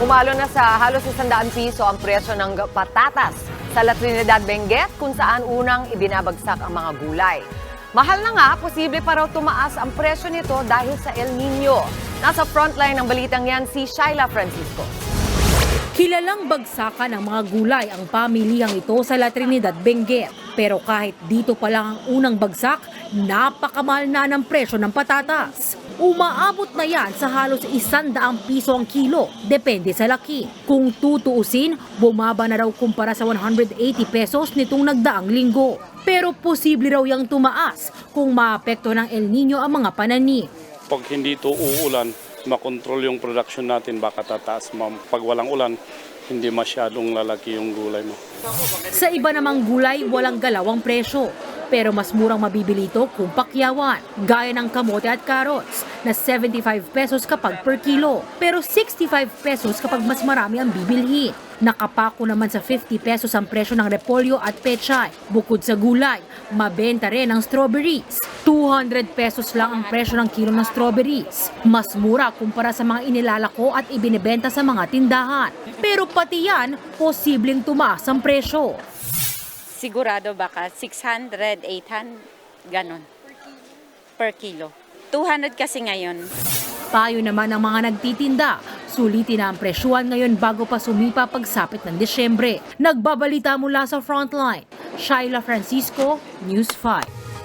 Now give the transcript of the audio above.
Umalo na sa halos 100 piso ang presyo ng patatas sa La Trinidad Benguet kung saan unang ibinabagsak ang mga gulay. Mahal na nga, posible pa raw tumaas ang presyo nito dahil sa El Nino. Nasa frontline ng balitang yan si Shaila Francisco. Kilalang bagsakan ng mga gulay ang pamilihang ito sa La Trinidad, Benguet. Pero kahit dito pa lang ang unang bagsak, napakamahal na ng presyo ng patatas. Umaabot na yan sa halos isandaang piso ang kilo, depende sa laki. Kung tutuusin, bumaba na raw kumpara sa 180 pesos nitong nagdaang linggo. Pero posible raw yung tumaas kung maapekto ng El Nino ang mga pananim. Pag hindi ito uulan, makontrol yung production natin, baka tataas. ma'am. Pag walang ulan, hindi masyadong lalaki yung gulay mo. Sa iba namang gulay, walang galawang presyo. Pero mas murang mabibili ito kung pakyawan, gaya ng kamote at carrots na 75 pesos kapag per kilo, pero 65 pesos kapag mas marami ang bibilhin. Nakapako naman sa 50 pesos ang presyo ng repolyo at pechay. Bukod sa gulay, mabenta rin ang strawberries. 200 pesos lang ang presyo ng kilo ng strawberries. Mas mura kumpara sa mga inilalako at ibinebenta sa mga tindahan. Pero pati yan, posibleng tumaas ang presyo. sigurado baka 600, 800, ganon. Per kilo. 200 kasi ngayon. Payo naman ng mga nagtitinda. Sulitin na ang presyuhan ngayon bago pa sumipa pagsapit ng Desyembre. Nagbabalita mula sa frontline. Shaila Francisco, News 5.